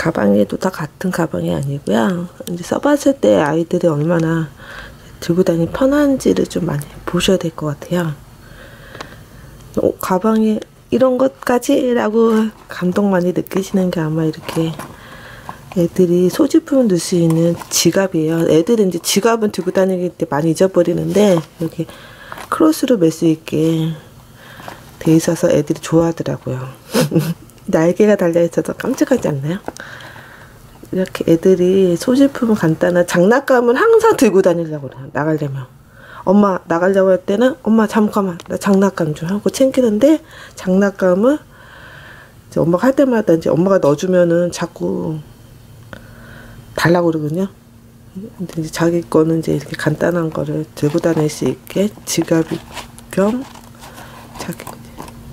가방에도 다 같은 가방이 아니고요. 이제 써봤을 때 아이들이 얼마나 들고 다니기 편한지를 좀 많이 보셔야 될 것 같아요. 어, 가방에 이런 것까지라고 감동 많이 느끼시는 게 아마 이렇게 애들이 소지품을 넣을 수 있는 지갑이에요. 애들은 이제 지갑은 들고 다니기 때 많이 잊어버리는데 이렇게 크로스로 멜 수 있게 돼 있어서 애들이 좋아하더라고요. 날개가 달려 있어서 깜찍하지 않나요? 이렇게 애들이 소지품 간단한 장난감은 항상 들고 다니려고 그래요. 나가려면. 엄마 나가려고 할 때는 엄마 잠깐만 나 장난감 좀 하고 챙기는데 장난감을 이제 엄마가 할 때마다 이제 엄마가 넣어주면은 자꾸 달라고 그러거든요. 근데 이제 자기 거는 이제 이렇게 간단한 거를 들고 다닐 수 있게 지갑 겸 자기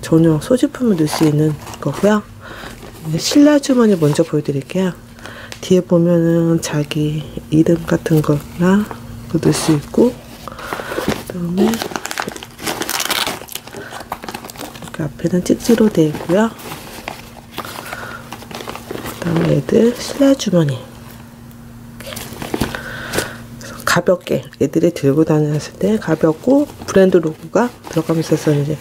전용 소지품을 넣을 수 있는 거고요. 신라 주머니 먼저 보여드릴게요. 뒤에 보면은 자기 이름 같은 거나 넣을 수 있고 그다음에 그 앞에는 찍지로 되어 있고요. 그다음에 애들 신라 주머니 가볍게 애들이 들고 다녔을 때 가볍고 브랜드 로고가 들어가면서 이제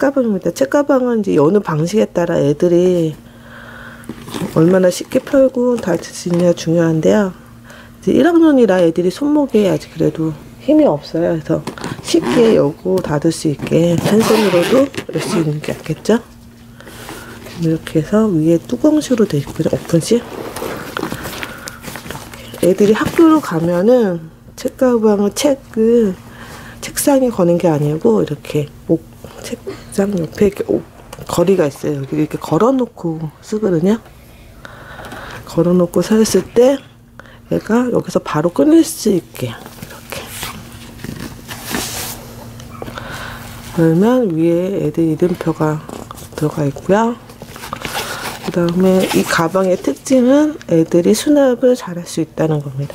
책가방입니다. 책가방은 이제 여는 방식에 따라 애들이 얼마나 쉽게 펴고 있냐 중요한데요. 이제 1학년이라 애들이 손목에 아직 그래도 힘이 없어요. 그래서 쉽게 여고 닫을 수 있게 한 손으로도 열 수 있는 게 낫겠죠? 이렇게 해서 위에 뚜껑식으로 되어 있고요. 오픈식. 애들이 학교로 가면은 책가방을 책을 책상에 거는 게 아니고 이렇게 옥, 책장 옆에 이렇게 옥, 거리가 있어요. 여기 이렇게 걸어놓고 쓰거든요. 걸어놓고 서 있을 때 얘가 여기서 바로 끊을 수 있게 이렇게 그러면 위에 애들 이름표가 들어가 있고요. 그 다음에 이 가방의 특징은 애들이 수납을 잘할 수 있다는 겁니다.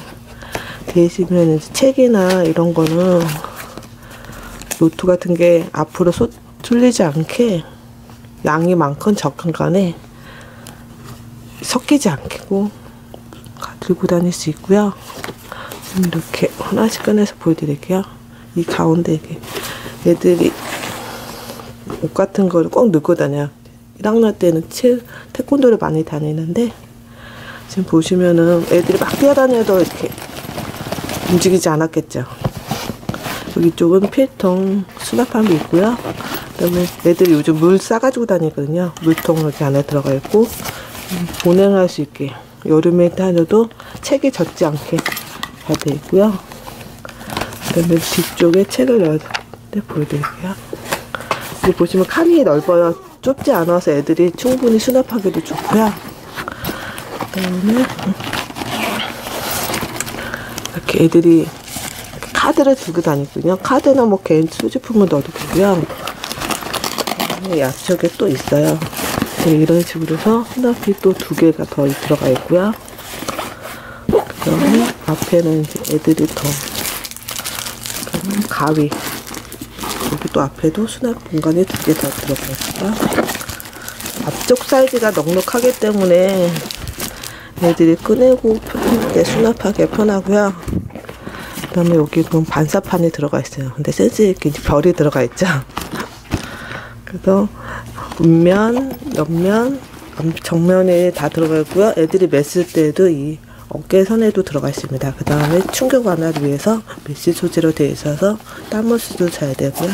대신에 책이나 이런 거는 노트 같은 게 앞으로 쏟, 쏠리지 않게 양이 많건 적건 간에 섞이지 않고 들고 다닐 수 있고요. 이렇게 하나씩 꺼내서 보여드릴게요. 이 가운데 이렇게 애들이 옷 같은 거를 꼭 넣고 다녀요. 1학년 때는 체, 태권도를 많이 다니는데 지금 보시면은 애들이 막 뛰어다녀도 이렇게 움직이지 않았겠죠. 여기 쪽은 필통 수납함이 있고요. 그다음에 애들이 요즘 물 싸가지고 다니거든요. 물통 여기 안에 들어가 있고 보냉할 수 있게 여름에 다녀도 책이 젖지 않게 잘 되어 있고요. 그다음에 뒤쪽에 책을 넣을 때 보여드릴게요. 여기 보시면 칸이 넓어요. 좁지 않아서 애들이 충분히 수납하기도 좋고요. 그다음에 이렇게 애들이 카드를 들고 다니거든요. 카드나 뭐 개인 소지품을 넣어도 되고요. 앞쪽에 또 있어요. 네, 이런 식으로 해서 수납이 또 두 개가 더 들어가 있고요. 그 다음에 앞에는 이제 애들이 더 가위 여기 또 앞에도 수납 공간이 두 개 더 들어가 있고요. 앞쪽 사이즈가 넉넉하기 때문에 애들이 꺼내고 편하게 수납하기 편하고요. 그 다음에 여기 보면 반사판이 들어가 있어요. 근데 센스 있게 별이 들어가 있죠. 그래서 윗면, 옆면, 정면에 다 들어가 있고요. 애들이 맸을 때도 이 어깨선에도 들어가 있습니다. 그 다음에 충격 완화를 위해서 메쉬 소재로 되어 있어서 땀을 수도 잘 되고요.